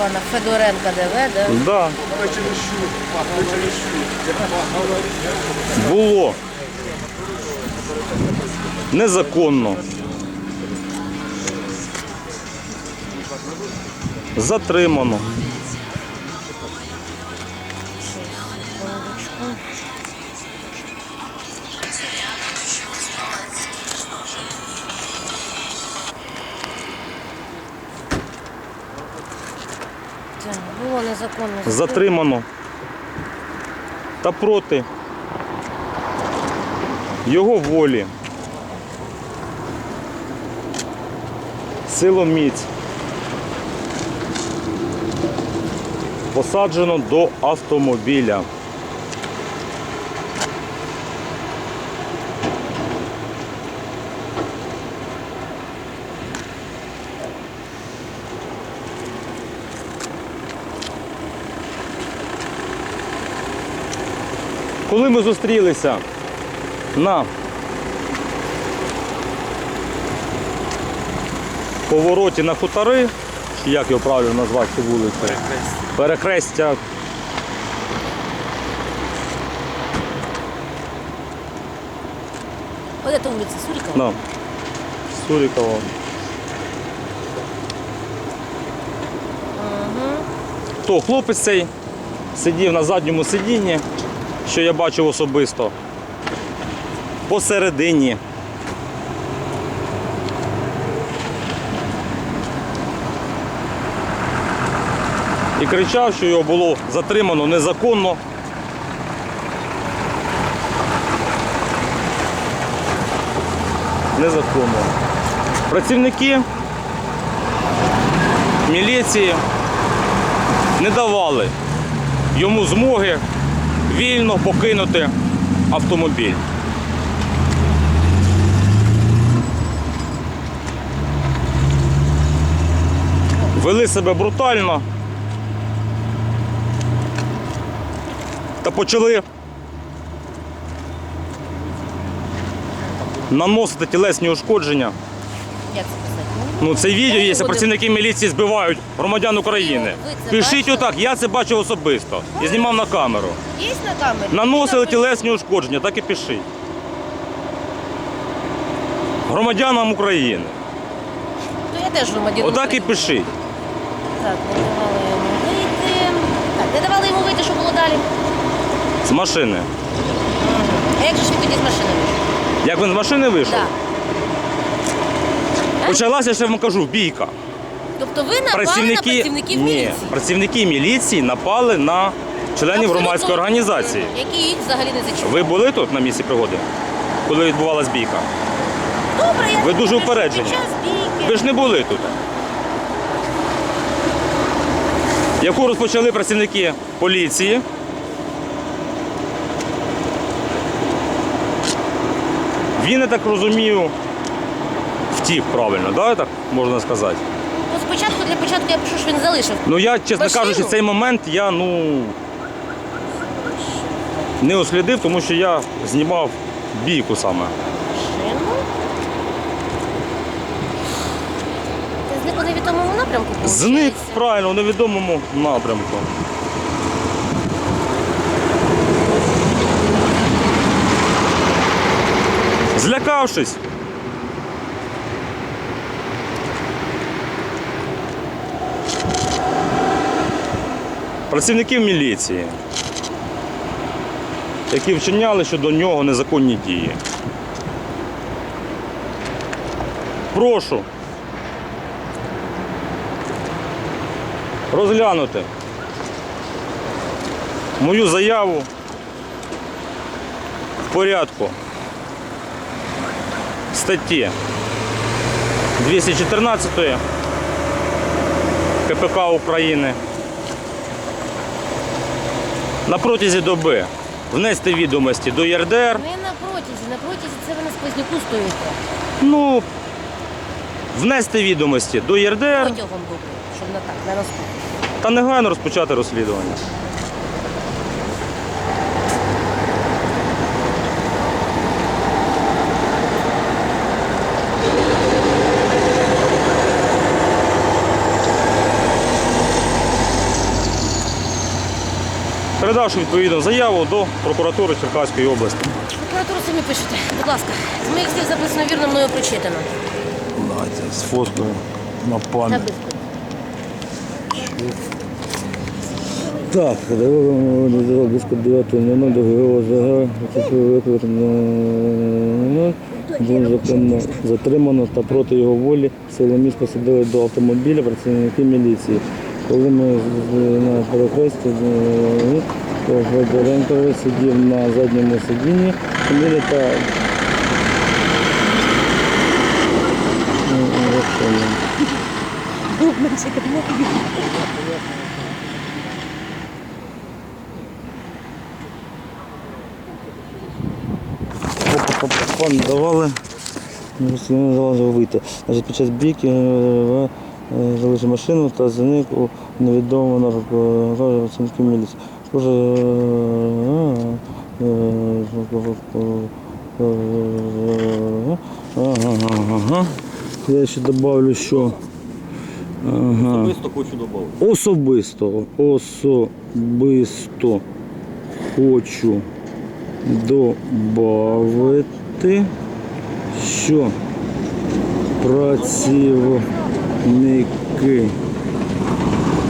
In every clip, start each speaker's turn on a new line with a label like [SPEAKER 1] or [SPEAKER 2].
[SPEAKER 1] пана Федоренка ДВ, да?
[SPEAKER 2] Да. Було. Незаконно. Затримано.
[SPEAKER 1] Незаконно.
[SPEAKER 2] Затримано. Та проти його волі. Силоміць. Посаджено до автомобіля. Коли ми зустрілися на повороті на хутори, чи як його правильно назвати цю вулицю? Перехрестя.
[SPEAKER 1] Вот это улица Сурикова?
[SPEAKER 2] Да. Сурікова. То хлопець цей сидів на задньому сидінні, що я бачив особисто. Посередині. І кричав, що його було затримано незаконно. Незаконно. Працівники міліції не давали йому змоги вільно покинути автомобіль. Вели себе брутально та почали наносити тілесні ушкодження. Ну, це відео є, працівники міліції збивають громадян України.
[SPEAKER 1] Ви це
[SPEAKER 2] Пишіть
[SPEAKER 1] бачили?
[SPEAKER 2] отак, я це бачив особисто. І знімав на камеру.
[SPEAKER 1] Є на камері?
[SPEAKER 2] Наносили тілесні ушкодження, так і пишіть. Громадянам України.
[SPEAKER 1] То я теж громадянин.
[SPEAKER 2] Отак і
[SPEAKER 1] України.
[SPEAKER 2] пишіть.
[SPEAKER 1] Так, не давали йому вийти. Так, не давали йому вийти, що було далі.
[SPEAKER 2] З машини.
[SPEAKER 1] А як же ж він тоді з машини вийшов?
[SPEAKER 2] Як він з машини вийшов?
[SPEAKER 1] Так.
[SPEAKER 2] Почалася, ще вам кажу, бійка.
[SPEAKER 1] Тобто ви напали на працівників
[SPEAKER 2] ні,
[SPEAKER 1] міліції?
[SPEAKER 2] працівники міліції напали на членів
[SPEAKER 1] Абсолютно,
[SPEAKER 2] громадської організації.
[SPEAKER 1] Які їх взагалі не зачіпали.
[SPEAKER 2] Ви були тут на місці пригоди, коли відбувалась бійка?
[SPEAKER 1] Добре, я
[SPEAKER 2] Ви дуже упереджені.
[SPEAKER 1] Під час бійки.
[SPEAKER 2] Ви ж не були тут. Яку розпочали працівники поліції. Він, я так розумію, втік правильно, да, так можна сказати.
[SPEAKER 1] Ну, спочатку для початку я пишу, що він залишив.
[SPEAKER 2] Ну я, чесно
[SPEAKER 1] Машину?
[SPEAKER 2] кажучи, цей момент я ну не услідив, тому що я знімав бійку саме.
[SPEAKER 1] Машину. Ти зник у невідомому напрямку?
[SPEAKER 2] Зник
[SPEAKER 1] виходить?
[SPEAKER 2] правильно у невідомому напрямку. Злякавшись. Працівників міліції, які вчиняли щодо нього незаконні дії. Прошу розглянути мою заяву в порядку статті 214 КПК України на протязі доби внести відомості до ЄРДР.
[SPEAKER 1] Не на протязі, на протязі це ви на сквозняку стоїте.
[SPEAKER 2] Ну, внести відомості до ЄРДР
[SPEAKER 1] Протягом доби, щоб не так, не наступне.
[SPEAKER 2] та негайно розпочати розслідування. Передавши відповідну заяву до прокуратури Черкаської області.
[SPEAKER 1] Прокуратуру самі пишете. Будь ласка, з моїх слів записано вірно, мною прочитано.
[SPEAKER 2] Давайте з фоткою на пам'ять. Так, близько 9 номер договору було законно затримано та проти його волі сили міст посадили до автомобіля працівники міліції. Коли ми на перехресті е, то Гладоренко сидів на задньому сидінні автомобіля та Ну, ну, що я. Пан давали, не давали вийти. Під час бійки е, е, залишив машину та зник у невідомого на працівників міліції. Е, е, ага. Я ще добавлю, що.
[SPEAKER 3] Особисто хочу додати.
[SPEAKER 2] Особисто, особисто хочу додати, що працівники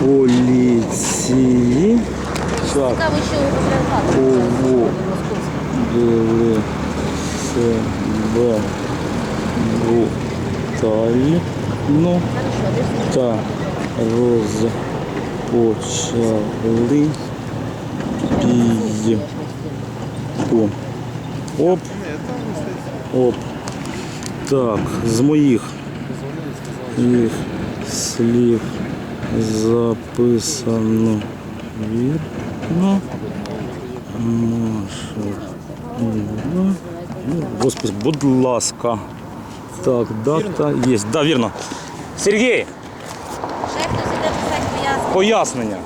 [SPEAKER 2] поліції так
[SPEAKER 1] Цікаво, що
[SPEAKER 2] вели себе брутально та розпочали бійку. Оп. Оп. Так, з моїх їх слів записано вірно. Маша. Ну, Господи, будь ласка. Так, дата є. Да, вірно. Сергій,
[SPEAKER 1] Ще хтось іде писати пояснення.
[SPEAKER 2] пояснення.